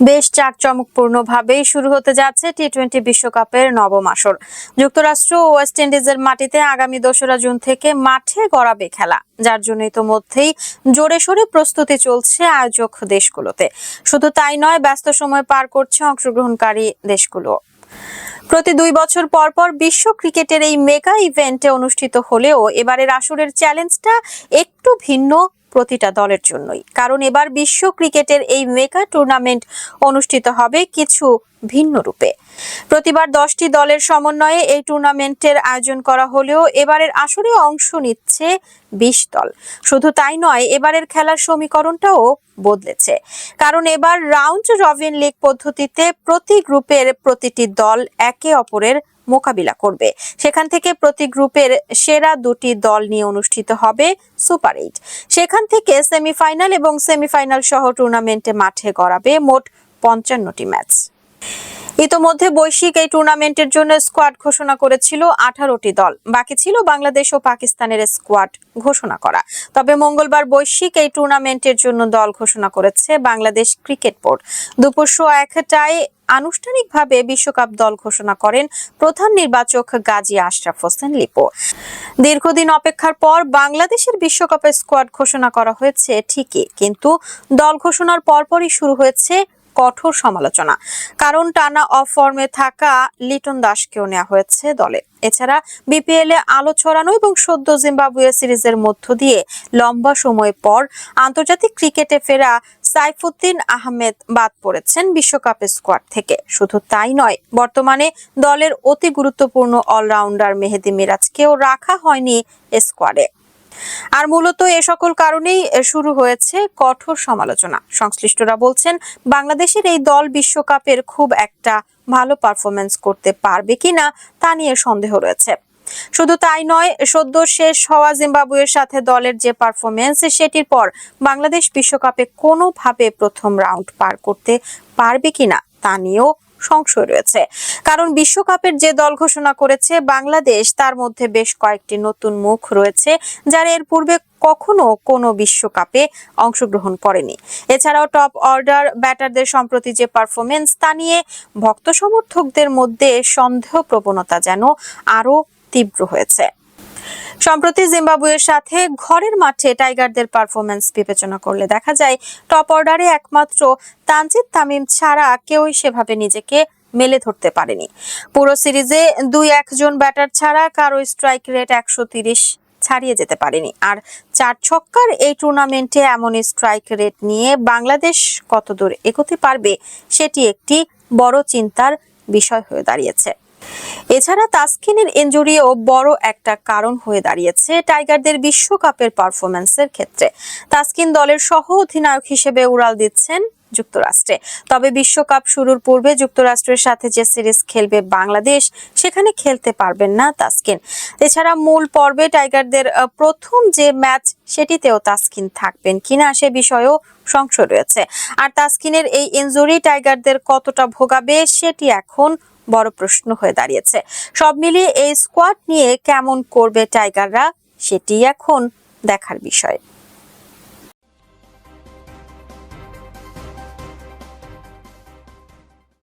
বেশ জাঁকজমকপূর্ণভাবেই শুরু হতে যাচ্ছে টি টোয়েন্টি বিশ্বকাপের নবম আসর। যুক্তরাষ্ট্র ও ওয়েস্ট ইন্ডিজের মাটিতে আগামী দোসরা জুন থেকে মাঠে গড়াবে খেলা, যার জন্য ইতোমধ্যেই জোরে সোরে প্রস্তুতি চলছে আয়োজক দেশগুলোতে। শুধু তাই নয়, ব্যস্ত সময় পার করছে অংশগ্রহণকারী দেশগুলো। প্রতি দুই বছর পর পর বিশ্ব ক্রিকেটের এই মেগা ইভেন্টে অনুষ্ঠিত হলেও এবারের আসরের চ্যালেঞ্জটা একটু ভিন্ন প্রতিটা দলের জন্যই। কারণ এবার বিশ্ব ক্রিকেটের এই মেগা টুর্নামেন্ট অনুষ্ঠিত হবে কিছু ভিন্ন রূপে প্রতিবার দশটি দলের সমন্বয়ে এই টুর্নামেন্টের আয়োজন করা হলেও এবারের আসরে অংশ নিচ্ছে বিশ দল। শুধু তাই নয়, এবারের খেলার সমীকরণটাও বদলেছে। কারণ এবার রাউন্ড রবিন লিগ পদ্ধতিতে প্রতি গ্রুপের প্রতিটি দল একে অপরের মোকাবিলা করবে। সেখান থেকে প্রতি গ্রুপের সেরা দুটি দল নিয়ে অনুষ্ঠিত হবে সুপার এইট। সেখান থেকে সেমিফাইনাল এবং সেমিফাইনাল সহ টুর্নামেন্টে মাঠে গড়াবে মোট পঞ্চান্নটি ম্যাচ। ইতোমধ্যে বৈশ্বিক এই টুর্নামেন্টের জন্য স্কোয়াড ঘোষণা করেছিল আঠারোটি দল। বাকি ছিল বাংলাদেশ ও পাকিস্তানের স্কোয়াড ঘোষণা করা। তবে মঙ্গলবার বৈশ্বিক এই টুর্নামেন্টের জন্য দল ঘোষণা করেছে বাংলাদেশ ক্রিকেট বোর্ড। দুপুর শো একটায় আনুষ্ঠানিকভাবে বিশ্বকাপ দল ঘোষণা করেন প্রধান নির্বাচক গাজী আশরাফ হোসেন লিপো। দীর্ঘদিন অপেক্ষার পর বাংলাদেশের বিশ্বকাপের স্কোয়াড ঘোষণা করা হয়েছে ঠিকই, কিন্তু দল ঘোষণার পরপরই শুরু হয়েছে কঠোর সমালোচনা। কারণ টানা অফ ফর্মে থাকা লিটন দাসকেও নেওয়া হয়েছে দলে। এছাড়া বিপিএল এ আলো ছড়ানো এবং সদ্য জিম্বাবুয়ে সিরিজের মধ্য দিয়ে লম্বা সময় পর আন্তর্জাতিক ক্রিকেটে ফেরা সাইফুদ্দিন আহমেদ বাদ পড়েছেন বিশ্বকাপের স্কোয়াড থেকে। শুধু তাই নয়, বর্তমানে দলের অতি গুরুত্বপূর্ণ অলরাউন্ডার মেহেদি মিরাজকেও রাখা হয়নি স্কোয়াডে আর মূলত এ সকল কারণেই শুরু হয়েছে কঠোর সমালোচনা। সংশ্লিষ্টরা বলছেন, বাংলাদেশের এই দল বিশ্বকাপের খুব একটা ভালো পারফরমেন্স করতে পারবে কিনা তা নিয়ে সন্দেহ রয়েছে। শুধু তাই নয়, সদ্য শেষ হওয়া জিম্বাবুয়ের সাথে দলের যে পারফরমেন্স সেটির পর বাংলাদেশ বিশ্বকাপে কোনোভাবে প্রথম রাউন্ড পার করতে পারবে কিনা তা নিয়েও সংশয় রয়েছে। কারণ বিশ্বকাপের যে দল ঘোষণা করেছে, বাংলাদেশ, তার মধ্যে বেশ কয়েকটি নতুন মুখ রয়েছে, যারা এর পূর্বে কখনো কোনো বিশ্বকাপে অংশগ্রহণ করেনি। এছাড়াও টপ অর্ডার ব্যাটারদের সম্প্রতি যে পারফরমেন্স তা নিয়ে ভক্ত সমর্থকদের মধ্যে সন্দেহ প্রবণতা যেন আরও তীব্র হয়েছে। সম্প্রতি জিম্বাবুয়ের সাথে ঘরের মাঠে টাইগারদের পারফরমেন্স বিবেচনা করলে দেখা যায় টপ অর্ডারে একমাত্র তানজিদ তামিম ছাড়া কেউই সেভাবে নিজেকে মেলে ধরতে পারেনি। পুরো সিরিজে দুই একজন ব্যাটার ছাড়া কারও স্ট্রাইক রেট একশো ছাড়িয়ে যেতে পারেনি। আর চার ছক্কার এই টুর্নামেন্টে এমন স্ট্রাইক রেট নিয়ে বাংলাদেশ কতদূর এগোতে পারবে সেটি একটি বড় চিন্তার বিষয় হয়ে দাঁড়িয়েছে। এছাড়া তাসকিনের ইঞ্জুরিও বড় একটা কারণ হয়ে দাঁড়িয়েছে টাইগারদের বিশ্বকাপের পারফরমেন্সের ক্ষেত্রে। তাসকিন দলের সহ অধিনায়ক হিসেবে উড়াল দিচ্ছেন যুক্তরাষ্ট্রে। তবে বিশ্বকাপ শুরুর পূর্বে যুক্তরাষ্ট্রের সাথে যে সিরিজ খেলবে বাংলাদেশ, সেখানে খেলতে পারবেন না তাসকিন। এছাড়া মূল পর্বে টাইগারদের প্রথম যে ম্যাচ, সেটিতেও তাসকিন থাকবেন কিনা সে বিষয়েও সংশয় রয়েছে। আর তাসকিনের এই ইনজুরি টাইগারদের কতটা ভোগাবে, সেটি এখন বড় প্রশ্ন হয়ে দাঁড়িয়েছে। সব মিলিয়ে এই স্কোয়াড নিয়ে কেমন করবে টাইগাররা, সেটি এখন দেখার বিষয়।